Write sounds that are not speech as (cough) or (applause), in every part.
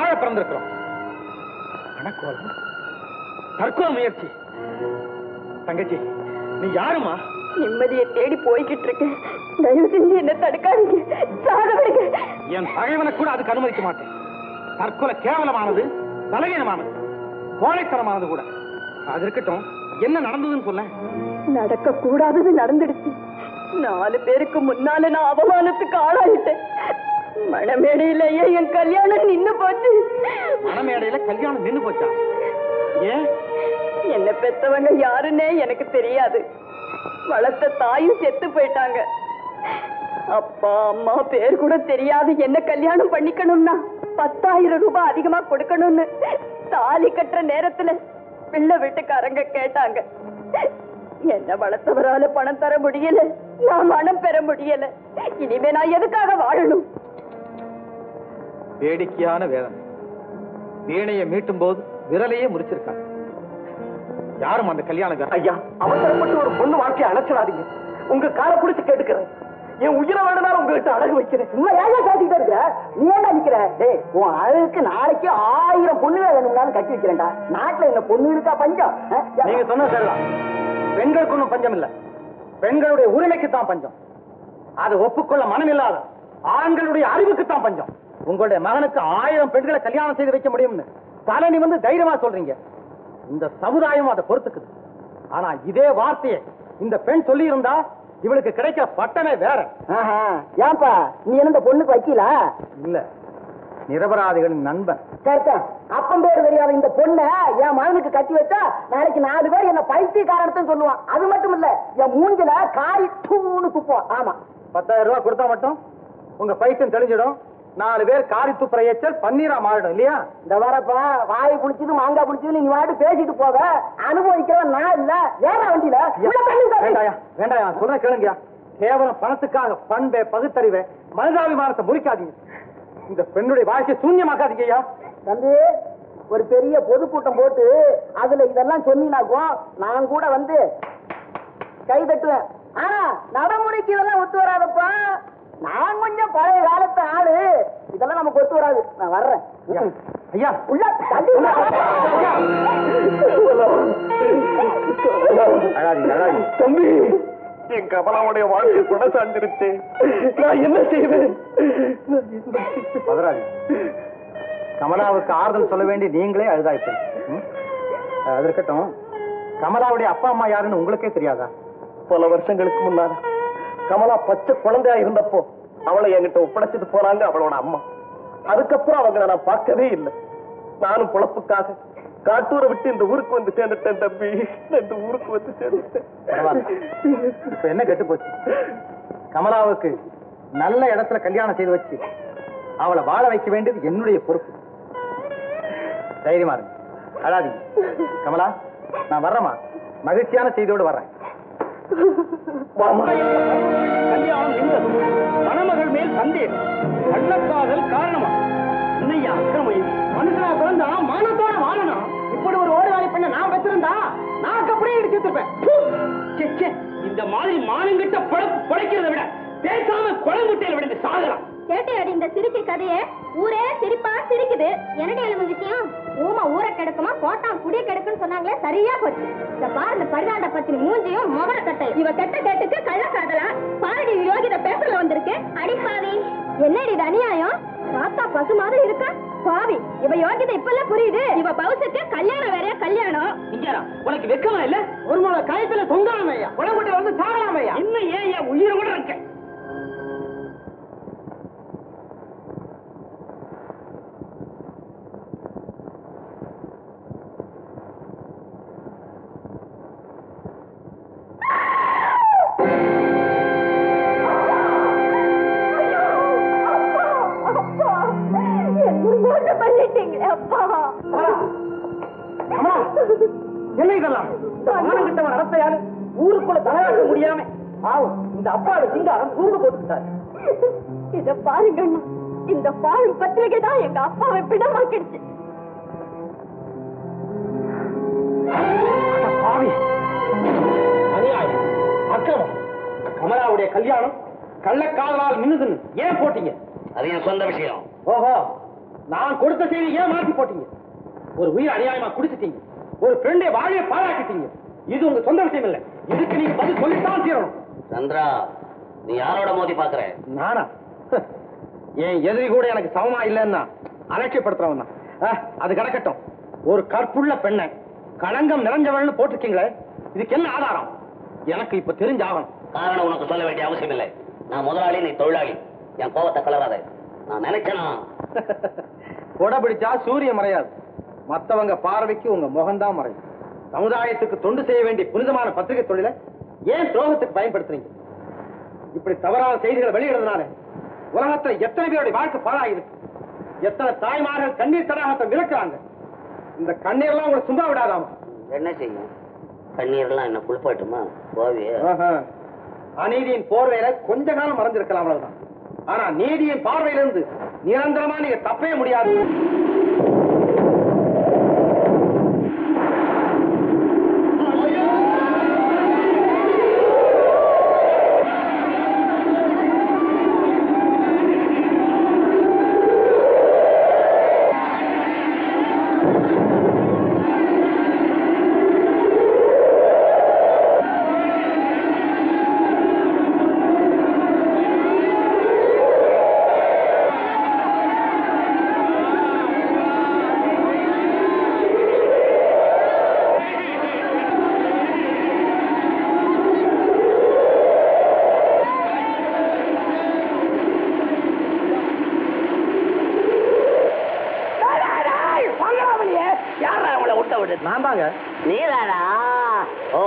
வாழ பிறந்திருக்கிறோம். மணக்கோலம் தற்கொலை முயற்சி. தங்கச்சி நீ யாருமா? நிம்மதியை தேடி போய்கிட்டு இருக்கேன் தயவு செஞ்சு என்ன தடுக்காதீங்க. என் பகைவனை கூட அதுக்கு அனுமதிக்க மாட்டேன். தற்கொலை கேவலமானது பலகீனமானது கோழைத்தனமானது கூட. அது இருக்கட்டும் என்ன நடந்ததுன்னு சொல்ல நடக்க கூடாதது நடந்துடுச்சு. நாலு பேருக்கு முன்னால நான் அவமானத்துக்கு ஆளாயிட்டேன். மணமேடையிலேயே என் கல்யாணம் நின்னு போச்சு. மணமேடையில கல்யாணம் நின்னு போச்சா? ஏன்? என்ன பெத்தவங்க யாருன்னே எனக்கு தெரியாது. வளர்த்த தாயும் செத்து போயிட்டாங்க. அப்பா அம்மா பேர் கூட தெரியாது என்ன கல்யாணம் பண்ணிக்கணும்னா. பத்தாயிரம் ரூபாய் அதிகமா கொடுக்கணும்னு தாலி கட்டுற நேரத்துல பிள்ளை வீட்டுக்காரங்க கேட்டாங்க. என்ன வளர்த்தவரால பணம் தர முடியல? நான் மனம் பெற முடியல. இனிமே நான் எதுக்காக வாழணும்? வேடிக்கையான வேதனை வீணையை மீட்டும் போது விரலையே முறிச்சிருக்காங்க. யாரும் அந்த கல்யாணம் ஐயா அவசரப்பட்டு ஒரு பொண்ணு வாழ்க்கையை அணைச்சிடாதீங்க உங்க காலை பிடிச்சு கேட்டுக்கிறேன். என் உயிரை வேணும்னாலும் உங்ககிட்ட அழகு வைக்கிறேன். சும்மா ஏன் காட்டிட்டு இருக்க? நீ ஏன்டா நிக்கிற? டேய் உன் அழகுக்கு நாளைக்கு ஆயிரம் பொண்ணுங்க வேணும்னாலும் கட்டி வைக்கிறேன்டா. நாட்டுல என்ன பொண்ணு இருக்கா பஞ்சம்? நீங்க சொன்ன சரிதான். பெண்களுக்கு ஒன்றும் பஞ்சம் இல்ல. பெண்களுடைய உரிமைக்கு தான் பஞ்சம். அது ஒப்புக்கொள்ள மனமில்லாத ஆண்களுடைய அறிவுக்கு தான் பஞ்சம். உங்களுடைய மகனுக்கு ஆயிரம் பெண்களை கல்யாணம் செய்து வைக்க முடியும்னு தலை வந்து தைரியமா சொல்றீங்க. இந்த சமுதாயம் அதை பொறுத்துக்குது. ஆனா இதே வார்த்தையை இந்த பெண் சொல்லி இருந்தா இவளுக்கு கிடைக்கிற பட்டமே வேற. ஆஹா. ஏன்பா நீ என்ன பொண்ணுக்கு வைக்கல? இல்ல நிரபராதிகளின் நண்பன். அப்பம் பேர் தெரியாத இந்த பொண்ணை என் மகனுக்கு கட்டி வச்சா நாளைக்கு நாலு பேர் என்ன பைத்தியக்காரன்னு சொல்லுவான். அது மட்டும் இல்ல என் மூஞ்சில காரி தூணு துப்புவான். ஆமா. பத்தாயிரம் ரூபாய் கொடுத்தா மட்டும் உங்க பைத்தியம் தெளிஞ்சிடும். நாலு பேர் காரி துப்புற எச்சல் பன்னீரா மாறிடும் இல்லையா? இந்த வரப்பா வாய் புடிச்சது மாங்காய் புடிச்சது நீ வாட்டு பேசிட்டு போக. அனுபவிக்கிறவன் நான் இல்ல. ஏற வண்டியில. வேண்டாயா வேண்டாயா நான் சொல்றேன் கேளுங்கயா கேவலம் பணத்துக்காக பண்பே பகுத்தறிவே மனிதாபிமானத்தை முறிக்காதீங்க. இந்த பெண்ணுடைய வாழ்க்கையை சூன்யமாக்காதீங்க ஐயா தம்பி ஒரு பெரிய பொதுக்கூட்டம் போட்டு அதுல இதெல்லாம் சொன்னீங்கனாக்கும் நான் கூட வந்து கை தட்டுவேன். ஆனா நடைமுறைக்கு இதெல்லாம் ஒத்து வராதப்பா. நான் கொஞ்சம் பழைய காலத்து ஆளு. இதெல்லாம் நமக்கு ஒத்து வராது. நான் வர்றேன். ஐயா, உள்ள தம்பி. என் கமலாவுடைய வாழ்க்கை கூட சாஞ்சிருச்சு. நான் என்ன செய்வேன்? பதறாதீங்க. கமலாவுக்கு ஆறுதல் சொல்ல வேண்டி நீங்களே அழுதாய்ப்பீங்க ம்? அது இருக்கட்டும். கமலாவுடைய அப்பா அம்மா யாருன்னு உங்களுக்கே தெரியாதா? பல வருஷங்களுக்கு முன்னால. கமலா பச்சை குழந்தையா இருந்தப்போ அவளை என்கிட்ட ஒப்படைச்சிட்டு போனாங்க அவளோட அம்மா. அதுக்கப்புறம் அவங்கள நான் பார்க்கவே இல்லை. நானும் பொழப்புக்காக காட்டூரை விட்டு இந்த ஊருக்கு வந்து சேர்ந்துட்டேன் தம்பி. இந்த ஊருக்கு வந்து சேர்ந்துட்டேன். இப்ப என்ன கெட்டு போச்சு? கமலாவுக்கு நல்ல இடத்துல கல்யாணம் செய்து வச்சு அவளை வாழ வைக்க வேண்டியது என்னுடைய பொறுப்பு. தைரியமா இருங்க. அழாதீங்க. கமலா நான் வர்றேம்மா. மகிழ்ச்சியான செய்தியோடு வர்றேன். கல்யாணம் நின்றது மணமகள் மேல் சந்தேகம். கள்ளக்காதல் காரணமா? உன்னையா அக்கிரமையும் மனுஷனா பிறந்தா மானத்தோட வாழணும். இப்படி ஒரு ஓடுவாரி பெண்ணை நான் வச்சிருந்தா நான் அப்படியே இடிச்சிருப்பேன் இந்த மாதிரி மானங்கிட்ட படைக்கிறத விட பேசாம குளங்குட்டையில விழுந்து சாகலாம். கேட்டையடி இந்த சிரிப்பு கதையே? ஊரே சிரிப்பா சிரிக்குது. என்னடி எழும விஷயம்? ஊமா ஊர கிடக்குமா கோட்டான் குடிய கிடக்குன்னு சொன்னாங்களே சரியா போச்சு. இந்த பாரு இந்த பரிதாண்ட பத்தினி மூஞ்சியும் முகர கட்டை. இவ கெட்ட கேட்டுக்கு கள்ள காதலா? பாரடி யோகித பேப்பர்ல வந்திருக்கு. அடிப்பாவி என்னடி இது அநியாயம்? பார்த்தா பசு மாதிரி இருக்கா? பாவி இவ யோகிதை இப்பெல்லாம் புரியுது. இவ பவுசுக்கு கல்யாணம் வேற கல்யாணம்? இங்கடா உனக்கு வெக்கமா இல்ல? ஒரு முறை கயத்துல தொங்கலாமையா? உடம்புட்ட வந்து சாகலாமையா? இன்னும் ஏன் உயிரோட இருக்க? என்ன பண்ணிட்டீங்க அப்பா. அம்மா என்ன இதெல்லாம்? மானங்கிட்டவன் நடத்தையாரு ஊருக்குள்ள தலையாட்ட முடியாம ஆவும் இந்த அப்பாவை சிங்காரம் தூங்க போட்டுட்டாரு இத பாருங்க. இந்த பாழும் பத்திரிகை தான் எங்க அப்பாவை பிடமாக்கிடுச்சு அநியாயம். அக்கிரமம். கமலாவுடைய கல்யாணம் கள்ளக்காதலால் நின்னுதுன்னு ஏன் போட்டீங்க? அது என் சொந்த விஷயம். ஓஹோ. நான் கொடுத்த செய்தி ஏன் மாத்தி போட்டீங்க? ஒரு உயிர் அநியாயமா குடிச்சிட்டீங்க. ஒரு ஃப்ரெண்டை வாழைய பாழாக்கிட்டீங்க. இது உங்க சொந்த விஷயம் இல்ல. இதுக்கு நீங்க பதில் சொல்லித்தான் தீரணும். சந்திரா நீ யாரோட மோதி பாக்குற நானா? என் எதிரி கூட எனக்கு சமமா இல்லைன்னா அலட்சியப்படுத்துறவன் தான். அது கிடக்கட்டும். ஒரு கற்புள்ள பெண்ணை களங்கம் நிறைஞ்சவள்னு போட்டிருக்கீங்களே இதுக்கு என்ன ஆதாரம்? எனக்கு இப்ப தெரிஞ்சாகணும். காரணம் உனக்கு சொல்ல வேண்டிய அவசியம் இல்லை. நான் முதலாளி நீ தொழிலாளி. என் கோபத்தை கலராத. நான் நினைச்சேனா (laughs) கொடை பிடிச்சா சூரியன் மறையாது. மத்தவங்க பார்வைக்கு உங்க முகம்தான் மறையும். சமுதாயத்துக்கு தொண்டு செய்ய வேண்டிய புனிதமான பத்திரிகை தொழிலை ஏன் துரோகத்துக்கு பயன்படுத்துறீங்க? இப்படி தவறான செய்திகளை வெளியிடுறதுனால உலகத்துல எத்தனை பேருடைய வாழ்க்கை பாழாயிருக்கு? எத்தனை தாய்மார்கள் கண்ணீர் தடாகத்தை விளக்குறாங்க இந்த கண்ணீர்லாம் உங்களை சும்மா விடாதாமா? என்ன செய்யும்? கண்ணீர்லாம் என்ன குளிப்பாட்டுமா போவியே. அநீதியின் போர்வையில கொஞ்ச காலம் மறைஞ்சிருக்கலாம் அவ்வளவுதான். ஆனா நீதியின் பார்வையிலிருந்து நிரந்தரமா நீங்க தப்பவே முடியாது. விடு. தாங்க நீதானா ஓ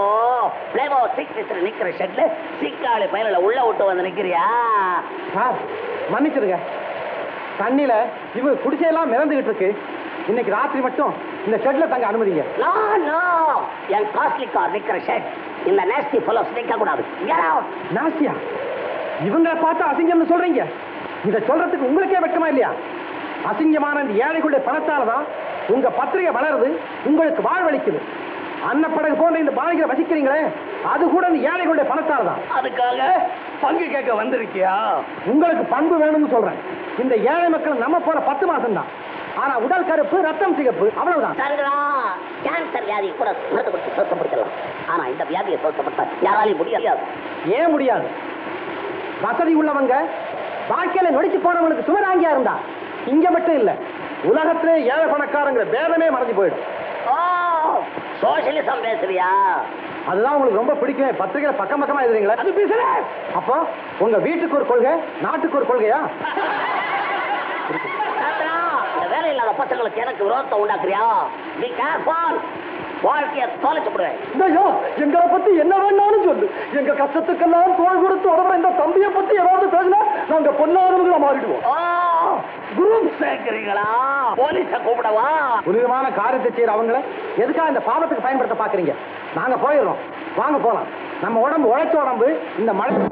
பிளேபோ சிக்ஸ் நிக்கிற ஷெட்ல சிக்காளி பயனில உள்ள விட்டு வந்து நிக்கிறியா? சார் மன்னிச்சிருங்க தண்ணியில இவ குடிசையெல்லாம் மிதந்துகிட்டு இருக்கு. இன்னைக்கு ராத்திரி மட்டும் இந்த ஷெட்ல தங்க அனுமதிங்க. No no. என் காஸ்ட்லி கார் நிக்கிற ஷெட் இந்த நேஸ்டி ஃபெலோஸ் நிக்க கூடாது. நாஸ்தியா இவங்களை பார்த்து அசிங்கம்னு சொல்றீங்க. இத சொல்றதுக்கு உங்களுக்கே வெட்கமா இல்லையா? அசிங்கமான இந்த ஏழைகளுடைய பணத்தால தான் உங்க பத்திரிகை வளருது உங்களுக்கு வாழ்வளிக்குது. அன்னப்படகு போன்ற இந்த பாலிகளை வசிக்கிறீங்களே அது கூட இந்த ஏழைகளுடைய பணத்தால தான் அதுக்காக பங்கு கேட்க வந்திருக்கியா? உங்களுக்கு பண்பு வேணும்னு சொல்றேன். இந்த ஏழை மக்கள் நம்ம போல பத்து மாசம் தான் ஆனா உடல் கருப்பு ரத்தம் சிகப்பு அவ்வளவுதான். கேன்சர் வியாதி கூட மருத்துவத்தை சுத்தப்படுத்தலாம் ஆனா இந்த வியாதியை சுத்தப்படுத்த யாராலையும் முடியாது. ஏன் முடியாது? வசதி உள்ளவங்க வாழ்க்கையில நொடிச்சு போனவங்களுக்கு சுமராங்கியா இருந்தா? இங்க மட்டும் இல்ல. உலகத்திலே ஏழை பணக்காரங்கிற பேதமே மறைஞ்சு போயிடும் ஓ சோசியலிசம் பேசுறியா அதுதான் உங்களுக்கு ரொம்ப பிடிக்குமே. பத்திரிகையில பக்கம் பக்கமா எழுதுறீங்களா. அது பிசினஸ் அப்போ உங்க வீட்டுக்கு ஒரு கொள்கை நாட்டுக்கு ஒரு கொள்கையா? வேலை இல்லாத பசங்களுக்கு எனக்கு விரோதத்தை உண்டாக்குறியா? நீ கேர்ஃபால் வாழ்க்கைய தொலைச்சு விடுவேன் ஐயோ எங்களை பத்தி என்ன வேணாலும் சொல்லு. எங்க கஷ்டத்துக்கெல்லாம் தோல் கொடுத்து உடம்புற இந்த தம்பியை பத்தி ஏதாவது பேசினா நாங்க பொன்னாதவங்களா மாறிடுவோம். குரூப் சேர்க்கிறீங்களா? போலீஸ கூப்பிடவா? புனிதமான காரியத்தை செய்யற அவங்கள எதுக்காக இந்த பாவத்துக்கு பயன்படுத்த பாக்குறீங்க? நாங்க போயிடுறோம். வாங்க போலாம். நம்ம உடம்பு உழைச்ச உடம்பு இந்த மழை